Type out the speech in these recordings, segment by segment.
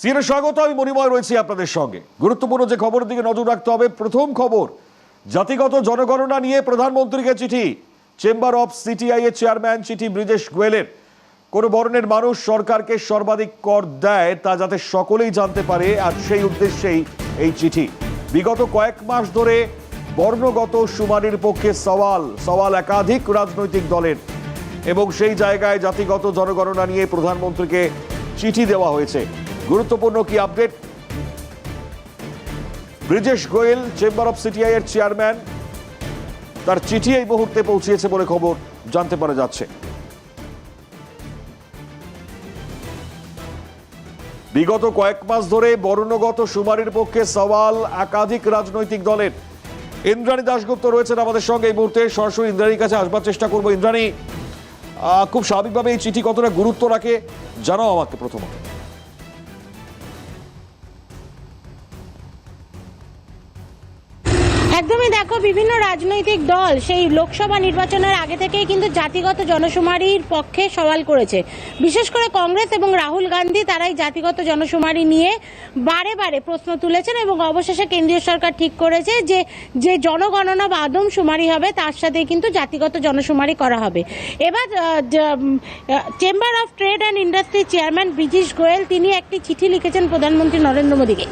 CNA স্বাগত, আমি মণিময় রয়েছি আপনাদের সঙ্গে। গুরুত্বপূর্ণ যে খবরের দিকে নজর রাখতে হবে, প্রথম খবর, জাতিগত জনগণনা নিয়ে প্রধানমন্ত্রীকে চিঠি। চেম্বার অফ সিটিআই এর চেয়ারম্যান চিঠি ব্রিজেশ গোয়েলের। কোন বর্ণের মানুষ সরকারকে সর্বাধিক কর দেয় তা যাতে সকলেই জানতে পারে, আর সেই উদ্দেশ্যেই এই চিঠি। বিগত কয়েক মাস ধরে বর্ণগত শুমারির পক্ষে সওয়াল সওয়াল একাধিক রাজনৈতিক দলের। এবং সেই জায়গায় জাতিগত জনগণনা নিয়ে প্রধানমন্ত্রীকে চিঠি দেওয়া হয়েছে। গুরুত্বপূর্ণ কি update Brijesh Goel chamber of CTI এর চেয়ারম্যান তার চিঠি এই মুহূর্তে পৌঁছিয়েছে বলে খবর জানতে পারা যাচ্ছে। বিগত কয়েক মাস ধরে বর্ণগত শুমারির পক্ষে সওয়াল একাধিক রাজনৈতিক দলের। ইন্দ্রাণী দাশগুপ্ত রয়েছেন আমাদের সঙ্গে এই মুহূর্তে। সরাসরি ইন্দ্রাণীর কাছে আসবার চেষ্টা করব। ইন্দ্রাণী খুব স্বাভাবিকভাবে এই চিঠি কতটা গুরুত্ব রাখে জানাও আমাকে প্রথমত। বিভিন্ন রাজনৈতিক দল সেই লোকসভা নির্বাচনের আগে থেকেই কিন্তু জাতিগত জনশুমারির পক্ষে সওয়াল করেছে। বিশেষ করে কংগ্রেস এবং রাহুল গান্ধী তারাই জাতিগত জনশুমারি নিয়ে বারে বারে প্রশ্ন তুলেছেন এবং অবশেষে কেন্দ্রীয় সরকার ঠিক করেছে যে যে জনগণনা বা আদম শুমারি হবে, তার সাথে কিন্তু জাতিগত জনশুমারি করা হবে। এবার chamber of trade and industry chairman Brijesh Goel, তিনি একটি চিঠি লিখেছেন প্রধানমন্ত্রী নরেন্দ্র মোদীকে।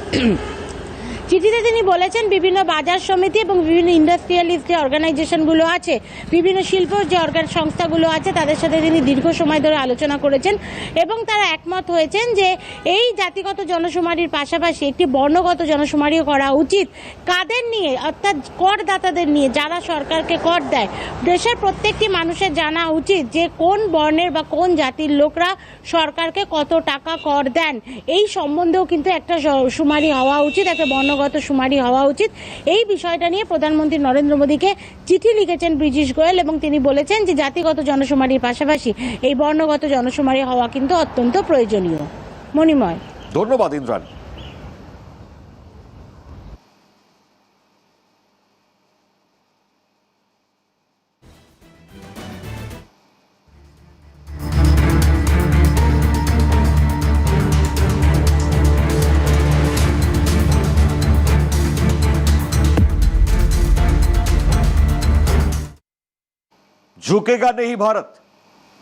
চিঠিতে তিনি বলেছেন, বিভিন্ন বাজার সমিতি এবং বিভিন্ন ইন্ডাস্ট্রিয়ালিস্ট যে অর্গানাইজেশনগুলো আছে, বিভিন্ন শিল্প যে অর্গান সংস্থাগুলো আছে, তাদের সাথে তিনি দীর্ঘ সময় ধরে আলোচনা করেছেন এবং তারা একমত হয়েছেন যে এই জাতিগত জনশুমারির পাশাপাশি একটি বর্ণগত জনশুমারিও করা উচিত। কাদের নিয়ে, অর্থাৎ করদাতাদের নিয়ে, যারা সরকারকে কর দেয়, দেশের প্রত্যেকটি মানুষের জানা উচিত যে কোন বর্ণের বা কোন জাতির লোকরা সরকারকে কত টাকা কর দেন। এই সম্বন্ধেও কিন্তু একটা শুমারি হওয়া উচিত, একটা বর্ণগত শুমারি হওয়া উচিত। এই বিষয়টা নিয়ে প্রধানমন্ত্রী নরেন্দ্র মোদীকে চিঠি লিখেছেন ব্রিটিশ গোয়েল এবং তিনি বলেছেন যে জাতিগত জনশুমারির পাশাপাশি এই বর্ণগত জনশুমারি হওয়া কিন্তু অত্যন্ত প্রয়োজনীয়। মণিময়। ধন্যবাদ, ইন্দ্রাণী। ঝুঁকেগা নেই ভারত।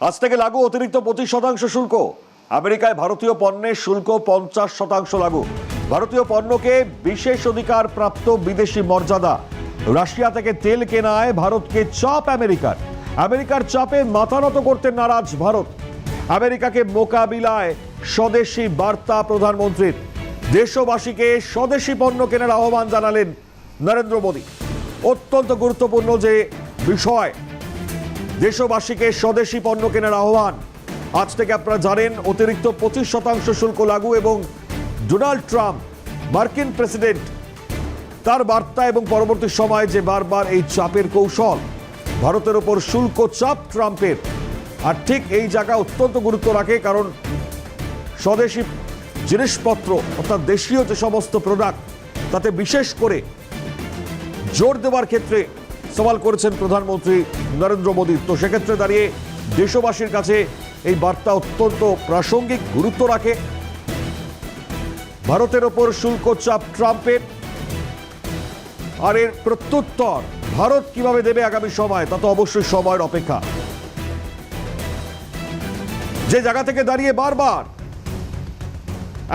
আজ থেকে লাগু অতিরিক্ত পঁচিশ শতাংশ শুল্ক। আমেরিকায় ভারতীয় পণ্যের শুল্ক পঞ্চাশ শতাংশ লাগু। ভারতীয় পণ্যকে বিশেষ অধিকার প্রাপ্ত বিদেশি মর্যাদা। রাশিয়া থেকে তেল কেনায় ভারতকে চাপ আমেরিকার। আমেরিকার চাপে মাথা নত করতে নারাজ ভারত। আমেরিকাকে মোকাবিলায় স্বদেশি বার্তা প্রধানমন্ত্রীর। দেশবাসীকে স্বদেশি পণ্য কেনার আহ্বান জানালেন নরেন্দ্র মোদী। অত্যন্ত গুরুত্বপূর্ণ যে বিষয়। দেশবাসীকে স্বদেশি পণ্য কেনার আহ্বান। আজ থেকে আপনারা জানেন, অতিরিক্ত পঁচিশ শতাংশ শুল্ক লাগু এবং ডোনাল্ড ট্রাম্প মার্কিন প্রেসিডেন্ট। তার বার্তা এবং পরবর্তী সময়ে যে বারবার এই চাপের কৌশল, ভারতের ওপর শুল্ক চাপ ট্রাম্পের। আর ঠিক এই জায়গা অত্যন্ত গুরুত্ব রাখে কারণ স্বদেশি জিনিসপত্র অর্থাৎ দেশীয় যে সমস্ত প্রোডাক্ট তাতে বিশেষ করে জোর দেওয়ার ক্ষেত্রে সওয়াল করেছেন প্রধানমন্ত্রী নরেন্দ্র মোদী। তো সেক্ষেত্রে দাঁড়িয়ে দেশবাসীর কাছে এই বার্তা অত্যন্ত প্রাসঙ্গিক, গুরুত্ব রাখে। ভারতের ওপর শুল্ক চাপ ট্রাম্পের। আর এর প্রত্যুত্তর ভারত কীভাবে দেবে আগামী সময়, তা তো অবশ্যই সময়ের অপেক্ষা। যে জায়গা থেকে দাঁড়িয়ে বারবার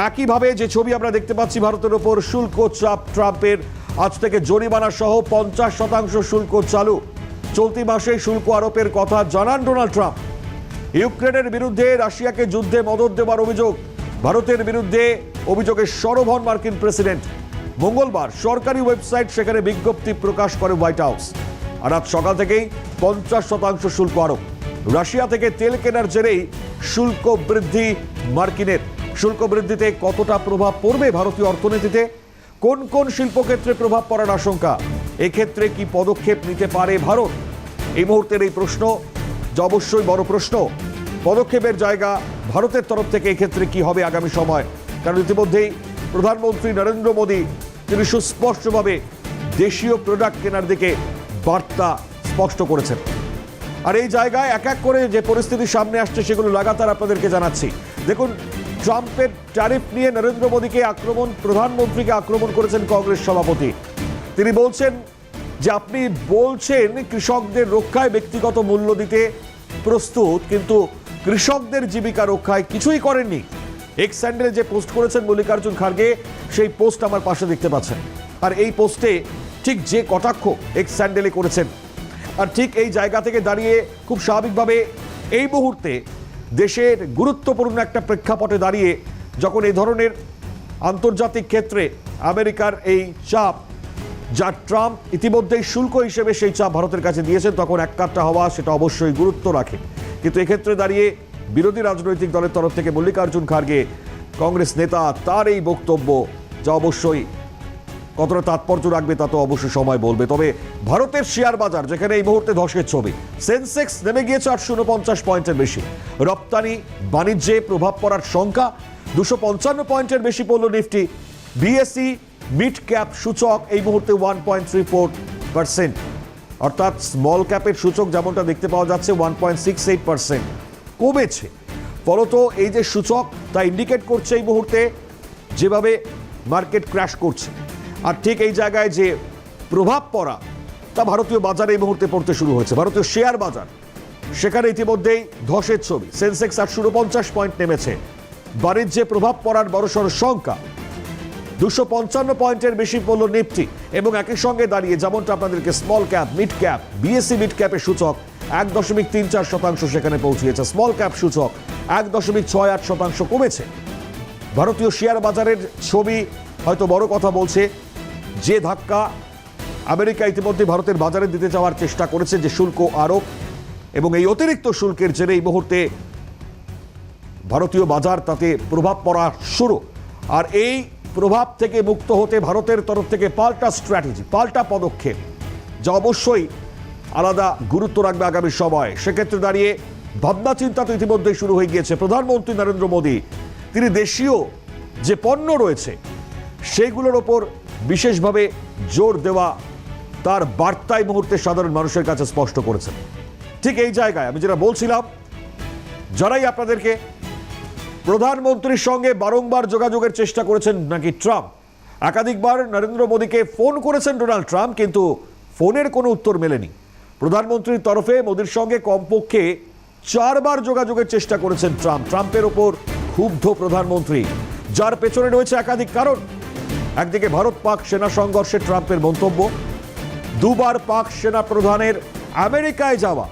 একইভাবে যে ছবি আমরা দেখতে পাচ্ছি, ভারতের ওপর শুল্ক চাপ ট্রাম্পের আজ থেকে জরিমানা সহ পঞ্চাশ শতাংশ শুল্ক চালু। চলতি মাসে শুল্ক আরোপের কথা জানান ডোনাল্ড ট্রাম্প। ইউক্রেনের বিরুদ্ধে রাশিয়াকে যুদ্ধে মদত দেওয়ার অভিযোগ। ভারতের বিরুদ্ধে অভিযোগের সরব হন মার্কিন প্রেসিডেন্ট। মঙ্গলবার সরকারি ওয়েবসাইট সেখানে বিজ্ঞপ্তি প্রকাশ করে হোয়াইট হাউস। আর আজ সকাল থেকেই পঞ্চাশ শতাংশ শুল্ক আরোপ। রাশিয়া থেকে তেল কেনার জেরেই শুল্ক বৃদ্ধি মার্কিনের। শুল্ক বৃদ্ধিতে কতটা প্রভাব পড়বে ভারতীয় অর্থনীতিতে? কোন কোন শিল্পক্ষেত্রে প্রভাব পড়ার আশঙ্কা? এক্ষেত্রে কি পদক্ষেপ নিতে পারে ভারত? এই মুহূর্তের এই প্রশ্ন অবশ্যই বড় প্রশ্ন। পদক্ষেপের জায়গা ভারতের তরফ থেকে এক্ষেত্রে কি হবে আগামী সময়? কারণ ইতিমধ্যেই প্রধানমন্ত্রী নরেন্দ্র মোদী, তিনি সুস্পষ্টভাবে দেশীয় প্রোডাক্ট কেনার দিকে বার্তা স্পষ্ট করেছেন। আর এই জায়গায় এক এক করে যে পরিস্থিতি সামনে আসছে, সেগুলো লাগাতার আপনাদেরকে জানাচ্ছি। দেখুন ট্রাম্পের ট্যারিফ নিয়ে নরেন্দ্র মোদীকে আক্রমণ, প্রধানমন্ত্রীকে আক্রমণ করেছেন কংগ্রেস সভাপতি। তিনি বলছেন যে আপনি বলছেন কৃষকদের রক্ষায় ব্যক্তিগত মূল্য দিতে প্রস্তুত, কিন্তু কৃষকদের জীবিকা রক্ষায় কিছুই করেননি। এক্স স্যান্ডেলে যে পোস্ট করেছেন মল্লিকার্জুন খার্গে, সেই পোস্ট আমার পাশে দেখতে পাচ্ছেন। আর এই পোস্টে ঠিক যে কটাক্ষ এক্স স্যান্ডেলে করেছেন। আর ঠিক এই জায়গা থেকে দাঁড়িয়ে খুব স্বাভাবিকভাবে এই মুহূর্তে দেশের গুরুত্বপূর্ণ একটা প্রেক্ষাপটে দাঁড়িয়ে যখন এই ধরনের আন্তর্জাতিক ক্ষেত্রে আমেরিকার এই চাপ যা ট্রাম্প ইতিমধ্যেই শুল্ক হিসেবে সেই চাপ ভারতের কাছে দিয়েছেন, তখন এক কাটটা হওয়া সেটা অবশ্যই গুরুত্ব রাখে। কিন্তু এক্ষেত্রে দাঁড়িয়ে বিরোধী রাজনৈতিক দলের তরফ থেকে মল্লিকার্জুন খার্গে কংগ্রেস নেতা তার এই বক্তব্য, যা অবশ্যই কতটা তাৎপর্য রাখবে তা তো অবশ্যই সময় বলবে। তবে ভারতের শেয়ার বাজার, যেখানে এই মুহূর্তে ধসের ছবি, সেন্সেক্স নেমে গিয়েছে আটশো উনপঞ্চাশ পয়েন্টের বেশি। রপ্তানি, বাণিজ্যে প্রভাব পড়ার সংখ্যা দুশো পঞ্চান্ন পয়েন্টের বেশি পড়ল নিফটি। বিএসসি মিড ক্যাপ সূচক এই মুহূর্তে one point three four percent. অর্থাৎ স্মল ক্যাপের সূচক যেমনটা দেখতে পাওয়া যাচ্ছে, one point six eight percent. কমেছে। ফলত এই যে সূচক, তা ইন্ডিকেট করছে এই মুহূর্তে, যেভাবে মার্কেট ক্র্যাশ করছে। আর ঠিক এই জায়গায় যে প্রভাব পড়া, তা ভারতীয় বাজারে এই মুহূর্তে পড়তে শুরু হয়েছে। ভারতীয় শেয়ার বাজার, সেখানে ইতিমধ্যেই ধসের ছবি। সেন্সেক্স আটশো উনপঞ্চাশ পয়েন্ট নেমেছে। বাণিজ্যে প্রভাব পড়ার বড়সড় সংখ্যা দুশো পঞ্চান্ন পয়েন্টের বেশি পড়ল নিফটি এবং একই সঙ্গে দাঁড়িয়ে যেমনটা আপনাদেরকে small cap mid cap BSE mid ক্যাপের সূচক এক দশমিক তিন চার শতাংশ সেখানে পৌঁছিয়েছে। স্মল ক্যাপ সূচক এক দশমিক ছয় আট শতাংশ কমেছে। ভারতীয় শেয়ার বাজারের ছবি হয়তো বড় কথা বলছে যে ধাক্কা আমেরিকা ইতিমধ্যে ভারতের বাজারে দিতে যাওয়ার চেষ্টা করেছে যে শুল্ক আরোপ এবং এই অতিরিক্ত শুল্কের জেরে এই মুহূর্তে ভারতীয় বাজার তাতে প্রভাব পড়া শুরু। আর এই প্রভাব থেকে মুক্ত হতে ভারতের তরফ থেকে পাল্টা স্ট্র্যাটেজি, পাল্টা পদক্ষেপ, যা অবশ্যই আলাদা গুরুত্ব রাখবে আগামী সময়। সেক্ষেত্রে দাঁড়িয়ে ভাবনা চিন্তা তো ইতিমধ্যেই শুরু হয়ে গিয়েছে। প্রধানমন্ত্রী নরেন্দ্র মোদী, তিনি দেশীয় যে পণ্য রয়েছে, সেইগুলোর ওপর বিশেষভাবে জোর দেওয়া তার বার্তায় মুহূর্তে সাধারণ মানুষের কাছে স্পষ্ট করেছেন। ঠিক এই জায়গায় আমি যেটা বলছিলাম, যারাই আপনাদেরকে প্রধানমন্ত্রীর সঙ্গে বারংবার যোগাযোগের চেষ্টা করেছেন নাকি ট্রাম্প, একাধিকবার নরেন্দ্র মোদীকে ফোন করেছেন ডোনাল্ড ট্রাম্প, কিন্তু ফোনের কোনো উত্তর মেলেনি। প্রধানমন্ত্রীর তরফে মোদীর সঙ্গে কমপক্ষে চারবার যোগাযোগের চেষ্টা করেছেন ট্রাম্প। ট্রাম্পের ওপর ক্ষুব্ধ প্রধানমন্ত্রী, যার পেছনে রয়েছে একাধিক কারণ। একদিকে ভারত পাক সেনা সংঘর্ষে ট্রাম্পের মন্তব্য। দুবার পাক সেনা প্রধানের আমেরিকায় যাওয়া।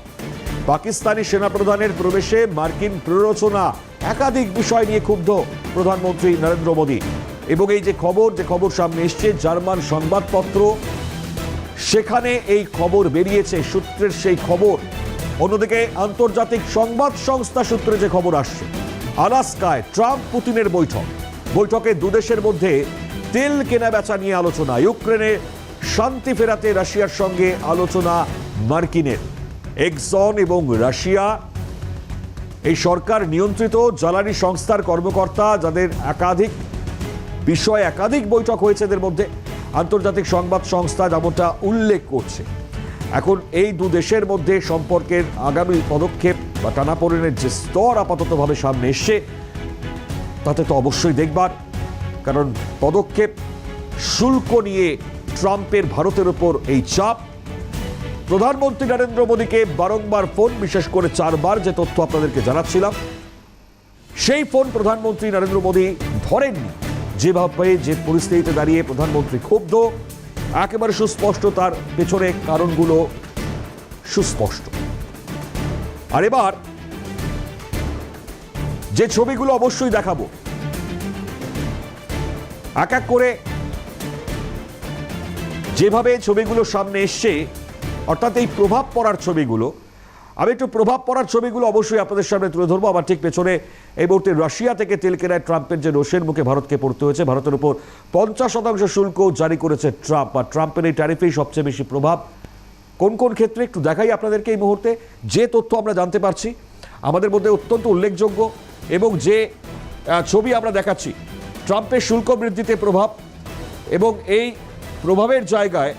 পাকিস্তানি সেনাপ্রধানের প্রবেশে মার্কিন প্ররোচনা। একাধিক বিষয় নিয়ে ক্ষুব্ধ প্রধানমন্ত্রী নরেন্দ্র মোদী। এবং এই যে খবর যে খবর সামনে এসছে, জার্মান সংবাদপত্র। সেখানে এই খবর বেরিয়েছে, সূত্রের সেই খবর। অন্যদিকে আন্তর্জাতিক সংবাদ সংস্থা সূত্রে যে খবর আসছে, আলাস্কায় ট্রাম্প পুতিনের বৈঠক। বৈঠকে দুদেশের মধ্যে তেল কেনা বেচা নিয়ে আলোচনা। ইউক্রেনে শান্তি ফেরাতে রাশিয়ার সঙ্গে আলোচনা মার্কিনের। এক্সন এবং রাশিয়া, এই সরকার নিয়ন্ত্রিত জ্বালানি সংস্থার কর্মকর্তা যাদের একাধিক বিষয় একাধিক বৈঠক হয়েছে এদের মধ্যে আন্তর্জাতিক সংবাদ সংস্থা যেমনটা উল্লেখ করছে। এখন এই দু দেশের মধ্যে সম্পর্কের আগামী পদক্ষেপ বা টানাপোড়েনের যে স্তর আপাততভাবে সামনে এসছে, তাতে তো অবশ্যই দেখবার। কারণ পদক্ষেপ শুল্ক নিয়ে ট্রাম্পের ভারতের ওপর এই চাপ। প্রধানমন্ত্রী নরেন্দ্র মোদীকে বারংবার ফোন, বিশেষ করে চারবার যে তথ্য আপনাদেরকে জানাচ্ছিলাম, সেই ফোন প্রধানমন্ত্রী নরেন্দ্র মোদী ধরেননি যেভাবে যে পরিস্থিতিতে দাঁড়িয়ে প্রধানমন্ত্রী ক্ষুব্ধ, একেবারে সুস্পষ্ট তার পেছনে কারণগুলো সুস্পষ্ট। আর এবার যে ছবিগুলো অবশ্যই দেখাবো এক এক করে যেভাবে ছবিগুলো সামনে এসছে, অর্থাৎ এই প্রভাব পড়ার ছবিগুলো, আমি একটু প্রভাব পড়ার ছবিগুলো অবশ্যই আপনাদের সামনে তুলে ধরবো। আমার ঠিক পেছনে এই মুহূর্তে রাশিয়া থেকে তেল কেনায় ট্রাম্পের যে রোষের মুখে ভারতকে পড়তে হয়েছে, ভারতের উপর পঞ্চাশ শতাংশ শুল্ক জারি করেছে ট্রাম্প। আর ট্রাম্পের এই ট্যারিফেই সবচেয়ে বেশি প্রভাব। কোন কোন ক্ষেত্রে একটু দেখাই আপনাদেরকে এই মুহূর্তে। যে তথ্য আমরা জানতে পারছি, আমাদের মধ্যে অত্যন্ত উল্লেখযোগ্য এবং যে ছবি আমরা দেখাচ্ছি ট্রাম্পের শুল্ক বৃদ্ধিতে প্রভাব এবং এই প্রভাবের জায়গায়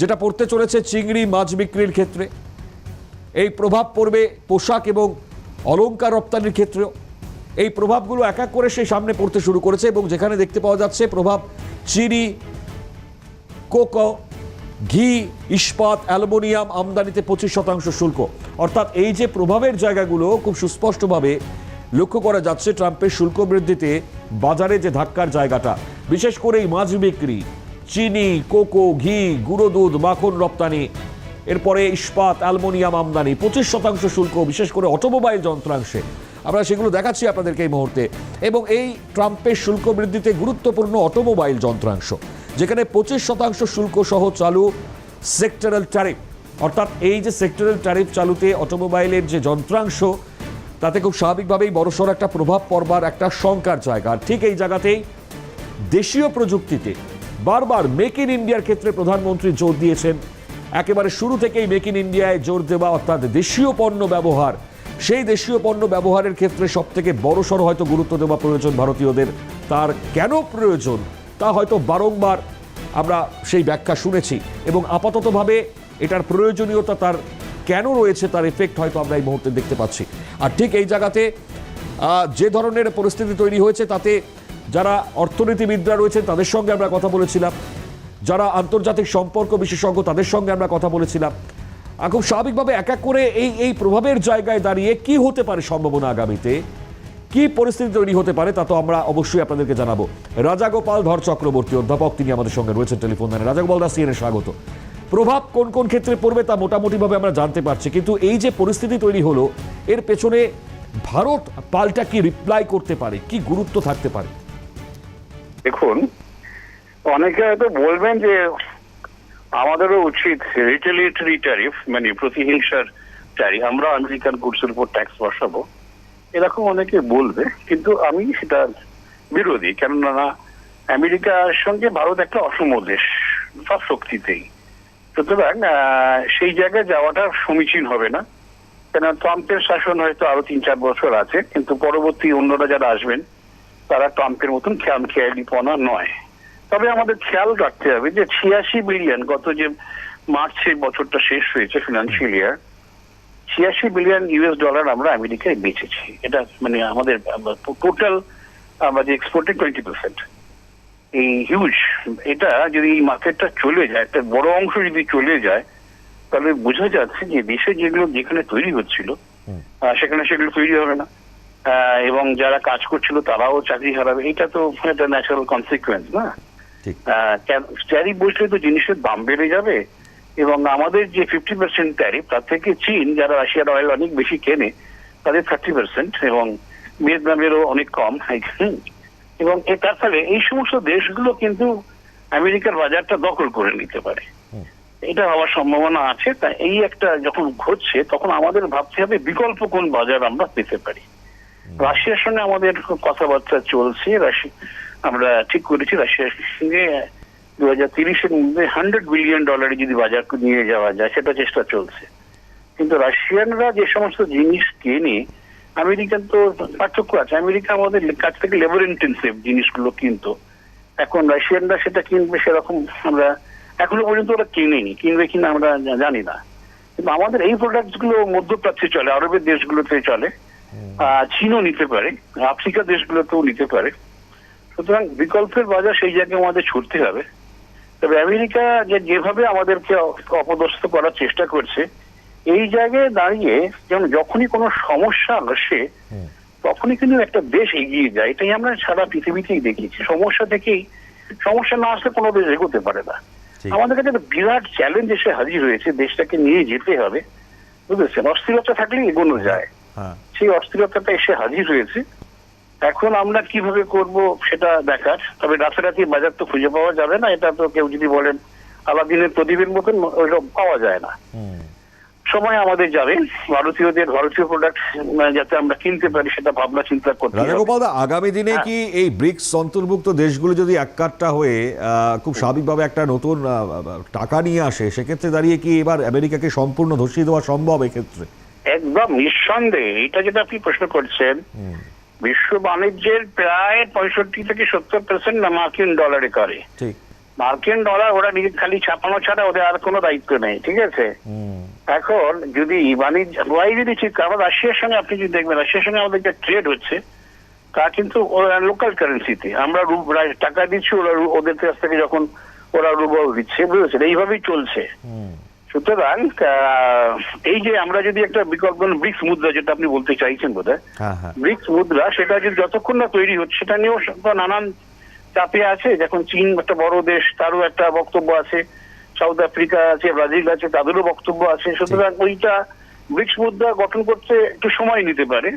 যেটা পড়তে চলেছে চিংড়ি মাছ বিক্রির ক্ষেত্রে, এই প্রভাব পড়বে পোশাক এবং অলংকার রপ্তানির ক্ষেত্রেও। এই প্রভাবগুলো এক এক করে সেই সামনে পড়তে শুরু করেছে এবং যেখানে দেখতে পাওয়া যাচ্ছে প্রভাব চিনি, কোকো, ঘি, ইস্পাত, অ্যালুমিনিয়াম আমদানিতে পঁচিশ শতাংশ শুল্ক। অর্থাৎ এই যে প্রভাবের জায়গাগুলো খুব সুস্পষ্টভাবে লক্ষ্য করা যাচ্ছে ট্রাম্পের শুল্ক বৃদ্ধিতে বাজারে যে ধাক্কার জায়গাটা, বিশেষ করে এই মাছ বিক্রি, চিনি, কোকো, ঘি, গুঁড়ো দুধ, মাখন রপ্তানি, এরপরে ইস্পাত, অ্যালমোনিয়াম আমদানি, পঁচিশ শতাংশ শুল্ক, বিশেষ করে অটোমোবাইল যন্ত্রাংশে। আমরা সেগুলো দেখাচ্ছি আপনাদেরকে এই মুহূর্তে। এবং এই ট্রাম্পের শুল্ক বৃদ্ধিতে গুরুত্বপূর্ণ অটোমোবাইল যন্ত্রাংশ, যেখানে পঁচিশ শতাংশ শুল্ক সহ চালু সেক্টরাল ট্যারিফ। অর্থাৎ এই যে সেক্টরাল ট্যারিফ চালুতে অটোমোবাইলের যে যন্ত্রাংশ তাতে খুব স্বাভাবিকভাবেই বড়সড় একটা প্রভাব পড়বার একটা শঙ্কার জায়গা। ঠিক এই জায়গাতেই দেশীয় প্রযুক্তিতে বারবার মেক ইন ইন্ডিয়ার ক্ষেত্রে প্রধানমন্ত্রী জোর দিয়েছেন। একেবারে শুরু থেকেই মেক ইন ইন্ডিয়ায় জোর দেওয়া অর্থাৎ দেশীয় পণ্য ব্যবহার। সেই দেশীয় পণ্য ব্যবহারের ক্ষেত্রে সব থেকে বড়সড় হয়তো গুরুত্ব দেওয়া প্রয়োজন ভারতীয়দের। তার কেন প্রয়োজন তা হয়তো বারংবার আমরা সেই ব্যাখ্যা শুনেছি এবং আপাততভাবে এটার প্রয়োজনীয়তা তার কেন রয়েছে তার এফেক্ট হয়তো আমরা এই মুহূর্তে দেখতে পাচ্ছি। আর ঠিক এই জায়গাতে যে ধরনের পরিস্থিতি তৈরি হয়েছে তাতে যারা অর্থনীতিবিদরা রয়েছেন তাদের সঙ্গে আমরা কথা বলেছিলাম। যারা আন্তর্জাতিক সম্পর্ক বিশেষজ্ঞ তাদের সঙ্গে আমরা কথা বলেছিলাম। খুব স্বাভাবিকভাবে এক এক করে এই এই প্রভাবের জায়গায় দাঁড়িয়ে কি হতে পারে সম্ভাবনা আগামীতে? কি পরিস্থিতি তৈরি হতে পারে তা তো আমরা অবশ্যই আপনাদেরকে জানাব। রাজাগোপাল ধর চক্রবর্তী অধ্যাপক, তিনি আমাদের সঙ্গে রয়েছেন টেলিফোন লাইনে। রাজাগোপাল দাস সিএনএ স্বাগত। প্রভাব কোন কোন ক্ষেত্রে পড়বে তা মোটামুটিভাবে আমরা জানতে পারছি। কিন্তু এই যে পরিস্থিতি তৈরি হলো, এর পেছনে ভারত পাল্টা কি রিপ্লাই করতে পারে? কি গুরুত্ব থাকতে পারে? দেখুন, অনেকে হয়তো বলবেন যে আমাদেরও উচিত রিটেলিয়েটরি ট্যারিফ মানে প্রতিহিংসার ট্যারিফ আমরা আমেরিকান গুডসের উপর ট্যাক্স বসাবো। এরকম অনেকে বলবে, কিন্তু আমি সেটা বিরোধী। কেননা, আমেরিকার সঙ্গে ভারত একটা অসম দেশ, সব শক্তিতেই। সুতরাং সেই জায়গায় যাওয়াটা সমীচীন হবে না। কেন ট্রাম্পের শাসন হয়তো আরও তিন চার বছর আছে, কিন্তু পরবর্তী অন্যরা যারা আসবেন, তারা ট্রাম্পের মতন খেয়াল খেয়ালিপনা নয়। তবে আমাদের খেয়াল রাখতে হবে যে ছিয়াশি বিলিয়ন গত যে মার্চে বছরটা শেষ হয়েছে ফিনান্সিয়াল ইয়ার ছিয়াশি বিলিয়ন ইউএস ডলার আমরা আমেরিকায় বেচেছি। এটা মানে আমাদের টোটাল আমরা যে এক্সপোর্টের টোয়েন্টি পার্সেন্ট এই হিউজ এটা যদি এই মার্কেটটা চলে যায় একটা বড় অংশ যদি চলে যায় তাহলে বোঝা যাচ্ছে যে দেশে যেগুলো যেখানে তৈরি হচ্ছিল সেখানে সেগুলো তৈরি হবে না। এবং যারা কাজ করছিল তারাও চাকরি হারাবে। এটা তো একটা ন্যাচারাল কনসিকুয়েন্স না? ট্যারিফ বসলে তো জিনিসের দাম বেড়ে যাবে। এবং আমাদের যে ফিফটি পার্সেন্ট ট্যারিফ তার থেকে চীন যারা রাশিয়ার অয়েল অনেক বেশি কেনে তাদের থার্টি পার্সেন্ট এবং ভিয়েতনামেরও অনেক কম। হুম। এবং তার ফলে এই সমস্ত দেশগুলো কিন্তু আমেরিকার বাজারটা দখল করে নিতে পারে। এটা হওয়ার সম্ভাবনা আছে। তা এই একটা যখন ঘটছে তখন আমাদের ভাবতে হবে বিকল্প কোন বাজার আমরা পেতে পারি। রাশিয়ার সঙ্গে আমাদের কথাবার্তা চলছে। রাশিয়া আমরা ঠিক করেছি রাশিয়ার সঙ্গে দু হাজার তিরিশের মধ্যে হান্ড্রেড বিলিয়ন ডলারে যদি বাজার নিয়ে যাওয়া যায় সেটা চেষ্টা চলছে। কিন্তু রাশিয়ানরা যে সমস্ত জিনিস কেনে আমেরিকান তো পার্থক্য আছে। আমেরিকা আমাদের কাছ থেকে লেবার ইন্টেন্সিভ জিনিসগুলো কিনতো। এখন রাশিয়ানরা সেটা কিনবে সেরকম আমরা এখনও পর্যন্ত ওরা কিনেনি। কিনবে কিনা আমরা জানি না। কিন্তু আমাদের এই প্রোডাক্টগুলো মধ্যপ্রাচ্যে চলে আরবের দেশগুলোতে চলে চীনও নিতে পারে আফ্রিকা দেশগুলোতেও নিতে পারে। সুতরাং বিকল্পের বাজার সেই জায়গায় আমাদের ছুটতে হবে। তবে আমেরিকা যে যেভাবে আমাদেরকে অপদস্থ করার চেষ্টা করছে এই জায়গায় দাঁড়িয়ে যেমন যখনই কোনো সমস্যা আসে তখনই কিন্তু একটা দেশ এগিয়ে যায়। এটাই আমরা সারা পৃথিবীতেই দেখেছি। সমস্যা থেকেই সমস্যা না আসলে কোনো দেশ এগোতে পারে না। আমাদের কাছে একটা বিরাট চ্যালেঞ্জ এসে হাজির হয়েছে দেশটাকে নিয়ে যেতে হবে। বুঝেছেন? অস্থিরতা থাকলে এগোনো যায়। হ্যাঁ। সেই অস্থিরতাটা এসে হাজির হয়েছে। এখন আমরা কীভাবে করব সেটা দেখার। তবে রাতারাতি বাজার তো খুঁজে পাওয়া যাবে না। এটা তো কেউ যদি বলেন আলাদিনের প্রদীপের মতন ওইটা পাওয়া যায় না। সময় আমাদের যাবে। ভারতীয়দের ভারতীয় প্রোডাক্ট যাতে আমরা কিনতে পারি সেটা ভাবনা চিন্তা করতে রাজাগোপাল আগামী দিনে হ্যাঁ। কি এই ব্রিক্স অন্তর্ভুক্ত দেশগুলো যদি এককাট্টা হয়ে খুব স্বাভাবিকভাবে একটা নতুন টাকা নিয়ে আসে সেক্ষেত্রে দাঁড়িয়ে কি এবার আমেরিকাকে সম্পূর্ণ ধসিয়ে দেওয়া সম্ভব এক্ষেত্রে? একদম নিঃসন্দেহে। এটা যেটা আপনি প্রশ্ন করছেন বিশ্ব বাণিজ্যের প্রায় পঁয়ষট্টি থেকে সত্তর পার্সেন্ট মার্কিন ডলারে করে। ঠিক। মার্কিন ডলার ওরা নিজে খালি ছাপানো ছাড়া ওদের আর কোনো দায়িত্ব নেই ঠিক আছে? এখন যদি বাণিজ্য ওয়াই যদি ঠিক আমরা রাশিয়ার সঙ্গে আপনি যদি দেখবেন রাশিয়ার সঙ্গে আমাদের যে ট্রেড হচ্ছে তা কিন্তু লোকাল কারেন্সিতে আমরা টাকা দিচ্ছি ওরা ওদের কাছ থেকে যখন ওরা রুবল দিচ্ছে বুঝেছেন? এইভাবেই চলছে। সুতরাং এই যে আমরা যদি একটা বিকল্প ব্রিক্স মুদ্রা যেটা আপনি বলতে চাইছেন বোধ হ্যাঁ হ্যাঁ। ব্রিক্স মুদ্রা সেটা যদি যতক্ষণ না তৈরি হচ্ছে সেটা নিয়েও নানান চাপে আছে। যখন চীন একটা বড় দেশ তারও একটা বক্তব্য আছে। সাউথ আফ্রিকা আছে ব্রাজিল আছে তাদেরও বক্তব্য আছে। সুতরাং ওইটা ব্রিক্স মুদ্রা গঠন করতে একটু সময় নিতে পারে।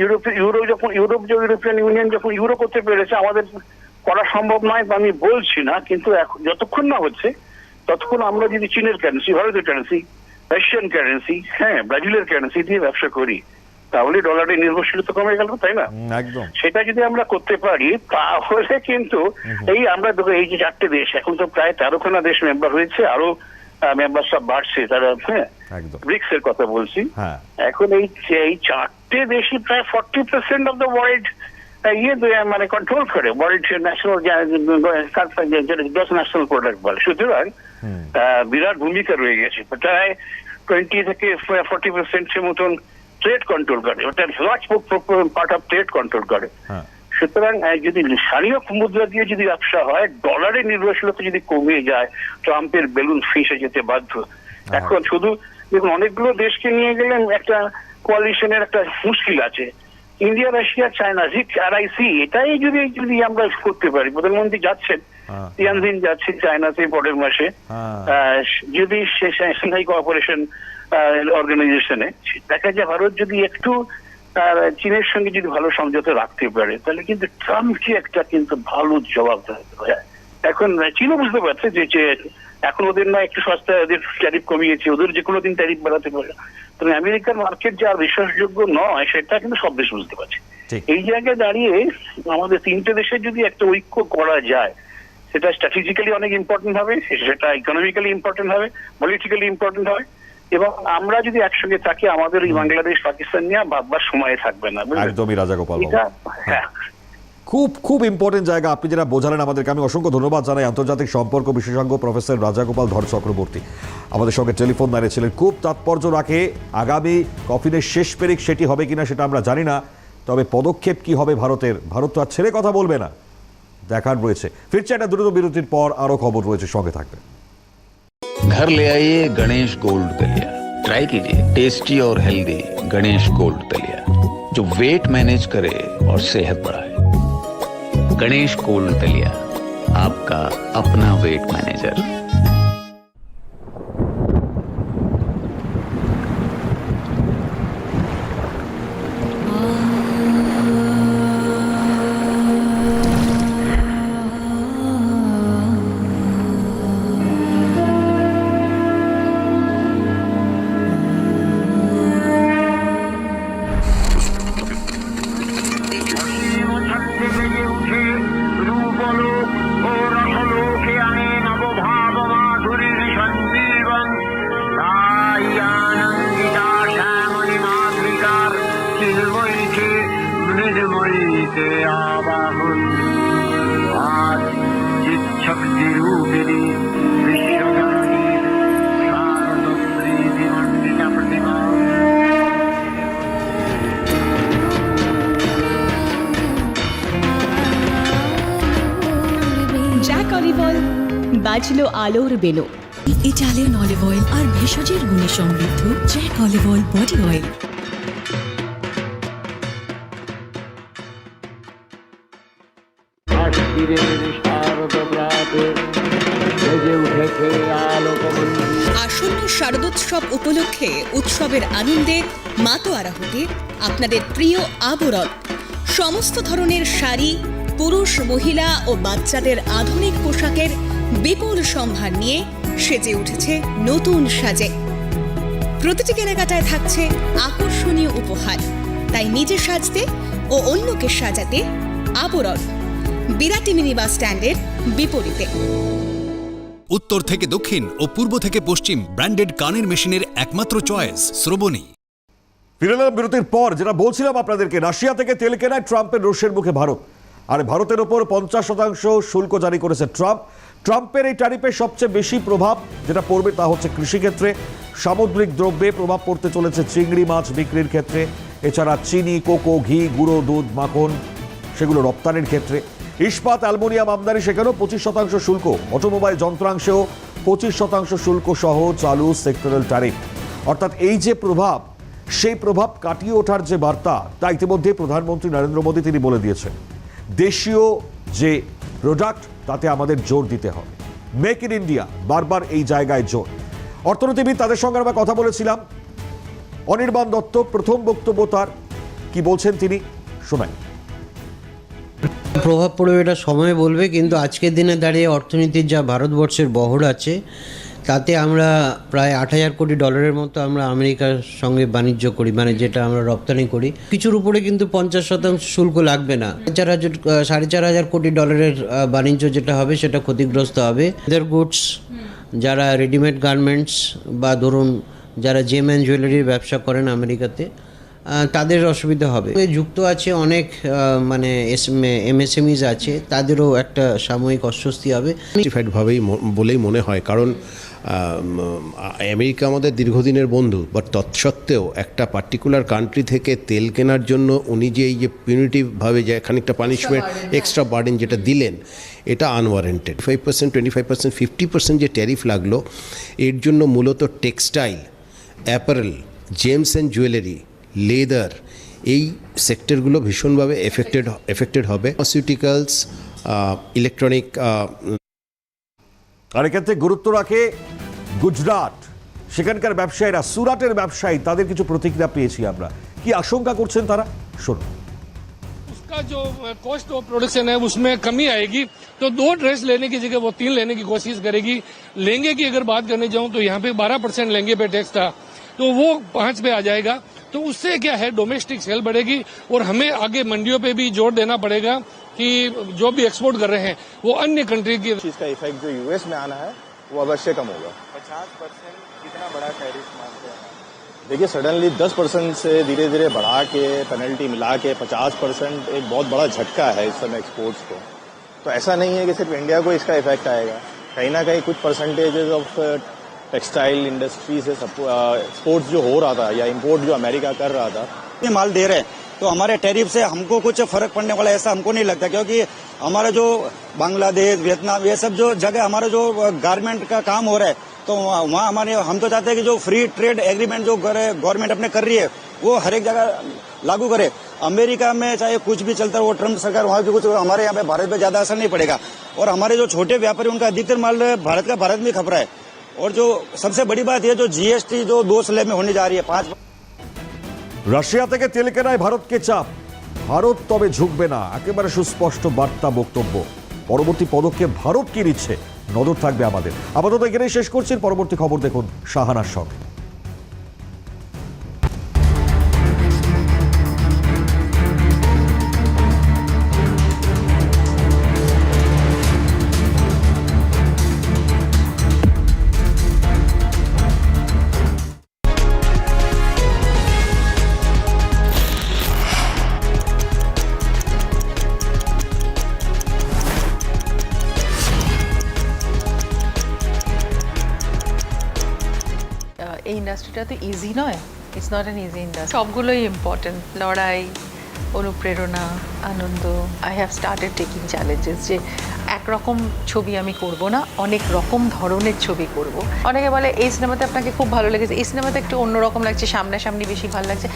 ইউরোপ ইউরো যখন ইউরোপ যে ইউরোপিয়ান ইউনিয়ন যখন ইউরো করতে পেরেছে আমাদের করা সম্ভব নয় আমি বলছি না কিন্তু এখন যতক্ষণ না হচ্ছে ততক্ষণ আমরা যদি চীনের কারেন্সি ভারতের কারেন্সি রাশিয়ান কারেন্সি হ্যাঁ ব্রাজিলের কারেন্সি দিয়ে ব্যবসা করি তাহলে ডলারের নির্ভরশীলতা কমে গেল তাই না? একদম। সেটা যদি আমরা করতে পারি তাহলে কিন্তু এই আমরা এই যে চারটে দেশ এখন তো প্রায় তেরোখানা দেশ মেম্বার হয়েছে আরও মেম্বার সব বাড়ছে তারা হ্যাঁ? ব্রিক্স এর কথা বলছি। হ্যাঁ। এখন এই এই চারটে দেশই প্রায় forty percent of the world ইয়ে মানে কন্ট্রোল করে world national gross national product বলে। সুতরাং বিরাট ভূমিকা রয়ে গেছে। প্রায় টোয়েন্টি থেকে ফর্টি পার্সেন্টের মতন ট্রেড কন্ট্রোল করে ওটা large part of trade control করে। হ্যাঁ। সুতরাং যদি স্থানীয় মুদ্রা দিয়ে যদি ব্যবসা হয় ডলারের নির্ভরশীলতা যদি কমে যায় ট্রাম্পের বেলুন ফিসে যেতে বাধ্য। এখন শুধু দেখুন অনেকগুলো দেশকে নিয়ে গেলেন একটা কোয়ালিশনের একটা মুশকিল আছে। India Russia China RIC R IC এটাই যদি যদি আমরা করতে পারি প্রধানমন্ত্রী যাচ্ছেন হ্যাঁ। তিয়ানজিন যাচ্ছে চায়নাতে পরের মাসে। হ্যাঁ। যদি সে সাংহাই কোঅপারেশন অর্গানাইজেশনে দেখা যায় ভারত যদি একটু চীনের সঙ্গে যদি ভালো সমঝোতা রাখতে পারে তাহলে কিন্তু ট্রাম্পকে একটা কিন্তু ভালো জবাব এখন চীনও বুঝতে পারছে যে যে এখন ওদের না একটু সস্তা ওদের ট্যারিফ কমিয়েছে ওদের যে কোনো দিন ট্যারিফ বাড়াতে পারে। তবে আমেরিকার মার্কেট যে আর বিশ্বাসযোগ্য নয় সেটা কিন্তু সব দেশ বুঝতে পারছে। এই জায়গায় দাঁড়িয়ে আমাদের তিনটে দেশের যদি একটা ঐক্য করা যায় সেটা স্ট্র্যাটেজিক্যালি অনেক ইম্পর্টেন্ট হবে সেটা ইকোনমিক্যালি ইম্পর্টেন্ট হবে পলিটিক্যালি ইম্পর্টেন্ট হবে। এবং আমরা যদি একসঙ্গে থাকি আমাদের এই বাংলাদেশ পাকিস্তান নিয়ে ভাববার সময় থাকবে না একদমই রাজা গোপাল হ্যাঁ। খুব খুব ইম্পর্টেন্ট জায়গা আপনি যেটা বোঝালেন আমাদেরকে। আমি অসংখ্য ধন্যবাদ জানাই আন্তর্জাতিক সম্পর্ক বিশেষজ্ঞ প্রফেসর রাজাগোপাল ধর চক্রবর্তী। আমাদের সঙ্গে টেলিফোন দাঁড়িয়ে ছিলেন। খুব তাৎপর্য রাখে আগামী কফিনের শেষ পেরিক সেটি হবে কিনা সেটা আমরা জানি না তবে পদক্ষেপ কি হবে ভারতের? ভারত তো আর ছেড়ে কথা বলবে না। দেখার রয়েছে। ফিরছে একটা দ্রুত বিরতির পর আরও খবর রয়েছে সঙ্গে থাকবে घर ले आइए गणेश गोल्ड दलिया। ट्राई कीजिए। टेस्टी और हेल्दी गणेश गोल्ड दलिया। जो वेट मैनेज करे और सेहत बढ़ाए। गणेश गोल्ड दलिया, आपका अपना वेट मैनेजर বাজলো আলোর বেলো। ইটালিয়ান অলিভ অয়েল আর ভেষজের গুণে সমৃদ্ধ Jack olive oil body oil আসন্ন শারদোৎসব উপলক্ষে উৎসবের আনন্দে মাতোয়ারা হতে আপনাদের প্রিয় আবরণ। সমস্ত ধরনের শাড়ি পুরুষ মহিলা ও বাচ্চাদের আধুনিক পোশাকের বিপুল সম্ভার নিয়ে সেজে উঠেছে নতুন সাজে। প্রতিটি কেনাকাটায় থাকছে আকর্ষণীয় উপহার। তাই নিজে সাজতে ও অন্যকে সাজাতে আবরণ। বিরাটি মিনি বাস স্ট্যান্ডের বিপরীতে। উত্তর থেকে দক্ষিণ ও পূর্ব থেকে পশ্চিম ব্র্যান্ডেড কানের মেশিনের একমাত্র চয়েস শ্রবণী। ফিরে বিরতির পর যেটা বলছিলাম আপনাদেরকে রাশিয়া থেকে তেল কেনায় ট্রাম্পের রোষের মুখে ভারত। আর ভারতের ওপর পঞ্চাশ শতাংশ শুল্ক জারি করেছে ট্রাম্প ট্রাম্পের এই ট্যারিফের সবচেয়ে বেশি প্রভাব যেটা পড়বে তা হচ্ছে কৃষিক্ষেত্রে। সামুদ্রিক দ্রব্যে প্রভাব পড়তে চলেছে চিংড়ি মাছ বিক্রির ক্ষেত্রে, এছাড়া চিনি, কোকো, ঘি, গুঁড়ো, দুধ, মাখন সেগুলো রপ্তানির ক্ষেত্রে। ইস্পাত, অ্যালমোনিয়াম আমদানি সেখানেও পঁচিশ শতাংশ শুল্ক। অটোমোবাইল যন্ত্রাংশেও পঁচিশ শতাংশ শুল্ক সহ চালু সেক্টরাল ট্যারিফ। অর্থাৎ এই যে প্রভাব, সেই প্রভাব কাটিয়ে ওঠার যে বার্তা, তা ইতিমধ্যে প্রধানমন্ত্রী নরেন্দ্র মোদী তিনি বলে দিয়েছেন। দেশীয় যে প্রোডাক্ট, তাতে আমাদের জোর দিতে হবে। মেক ইন ইন্ডিয়া বারবার এই জায়গায় জোর। অর্থনীতিবিদ তাদের সঙ্গে আমরা কথা বলেছিলাম। অনির্বাণ দত্ত, প্রথম বক্তব্য তার। কি বলছেন তিনি? শোনাই প্রভাব পড়বে এটা সময় বলবে, কিন্তু আজকের দিনে দাঁড়িয়ে অর্থনীতির যা ভারতবর্ষের বহর আছে তাতে আমরা প্রায় আট হাজার কোটি ডলারের মতো আমরা আমেরিকার সঙ্গে বাণিজ্য করি মানে যেটা আমরা রপ্তানি করি। কিছুর উপরে কিন্তু পঞ্চাশ শতাংশ শুল্ক লাগবে না। চার হাজার সাড়ে চার হাজার কোটি ডলারের বাণিজ্য যেটা হবে সেটা ক্ষতিগ্রস্ত হবে। এদের গুডস যারা রেডিমেড গার্মেন্টস বা ধরুন যারা জেম অ্যান্ড জুয়েলারির ব্যবসা করেন আমেরিকাতে তাদের অসুবিধা হবে। যুক্ত আছে অনেক মানে এমএসএমইজ আছে, তাদেরও একটা সাময়িক অস্বস্তি হবে। বলেই মনে হয়। কারণ আমেরিকা আমাদের দীর্ঘদিনের বন্ধু বাট তৎসত্ত্বেও একটা পার্টিকুলার কান্ট্রি থেকে তেল কেনার জন্য উনি যে এই যে পিউনিটিভভাবে যে খানিকটা পানিশমেন্ট এক্সট্রা বার্ডেন যেটা দিলেন এটা unwarranted five percent twenty five percent fifty percent যে ট্যারিফ লাগল এর জন্য মূলত textile apparel gems and jewellery leather এই সেক্টরগুলো ভীষণভাবে এফেক্টেড এফেক্টেড হবে। ফার্মাসিউটিক্যালস ইলেকট্রনিক আর এক্ষেত্রে গুরুত্ব রাখে গুজরাট সেখানকার ব্যবসায়ীরা সুরাটের ব্যবসায়ী তাদের কিছু প্রতিক্রিয়া পেয়েছি আমরা কি আশঙ্কা করছেন তারা শুনুন उसका जो कॉस्ट ऑफ प्रोडक्शन है उसमें कमी आएगी तो दो ड्रेस लेने की जगह वो तीन लेने की कोशिश करेगी लहंगे की अगर बात करने जाऊं तो यहाँ पे 12 परसेंट लहंगे पे टैक्स था तो वो पांच पे आ जाएगा तो उससे क्या है डोमेस्टिक सेल बढ़ेगी और हमें आगे मंडियों पे भी जोर देना पड़ेगा कि जो भी एक्सपोर्ट कर रहे हैं वो अन्य कंट्री की चीज़ का इफ़ेक्ट जो यूएस में आना है वो अवश्य कम होगा। पचास परसेंट कितना बड़ा टैरिफ मानते हैं देखिए सडनली दस परसेंट से धीरे धीरे बढ़ा के पेनल्टी मिला के पचास परसेंट एक बहुत बड़ा झटका है इस समय एक्सपोर्ट्स को। तो ऐसा नहीं है कि सिर्फ़ इंडिया को इसका इफ़ेक्ट आएगा। कहीं ना कहीं कुछ परसेंटेजेस ऑफ़ टेक्सटाइल इंडस्ट्री से एक्सपोर्ट जो हो रहा था या इम्पोर्ट जो अमेरिका कर रहा था, ये माल दे रहे हैं। तो हमारे टैरिफ से हमको कुछ फ़र्क पड़ने वाला ऐसा हमको नहीं लगता, क्योंकि हमारा जो बांग्लादेश, वियतनाम, ये सब जो जगह, हमारा जो गारमेंट का काम हो रहा है तो वहाँ हमारे, हम तो चाहते हैं कि जो फ्री ट्रेड एग्रीमेंट जो गवर्नमेंट अपने कर रही है, वो हर एक जगह लागू करे। अमेरिका में चाहे कुछ भी चलता है वो ट्रंप सरकार, वहाँ भी कुछ, हमारे यहाँ पे, भारत पे ज़्यादा असर नहीं पड़ेगा। और हमारे जो छोटे व्यापारी, उनका अधिकतर माल भारत का, भारत में खप रहा है। और जो सबसे बड़ी बात ये जो जीएसटी जो दो स्लैब में होने जा रही है पांच রাশিয়া থেকে তেল কেনায় ভারতকে চাপ ভারত তবে ঝুঁকবে না একেবারে সুস্পষ্ট বার্তা বক্তব্য পরবর্তী পদক্ষেপ ভারত কি নিচ্ছে নজর থাকবে আমাদের আপাতত এখানেই শেষ করছি পরবর্তী খবর দেখুন শাহানার সঙ্গে ইন্ডাস্ট্রিটা তো ইজি নয়। It's not an easy industry সবগুলোই ইম্পর্টেন্ট লড়াই, অনুপ্রেরণা, আনন্দ। I have started taking challenges যে একরকম ছবি আমি করব না, অনেক রকম ধরনের ছবি করব। অনেকে বলে, এই সিনেমাতে আপনাকে খুব ভালো লেগেছে। এই সিনেমাতে একটু অন্যরকম লাগছে, সামনাসামনি বেশি ভালো লাগছে।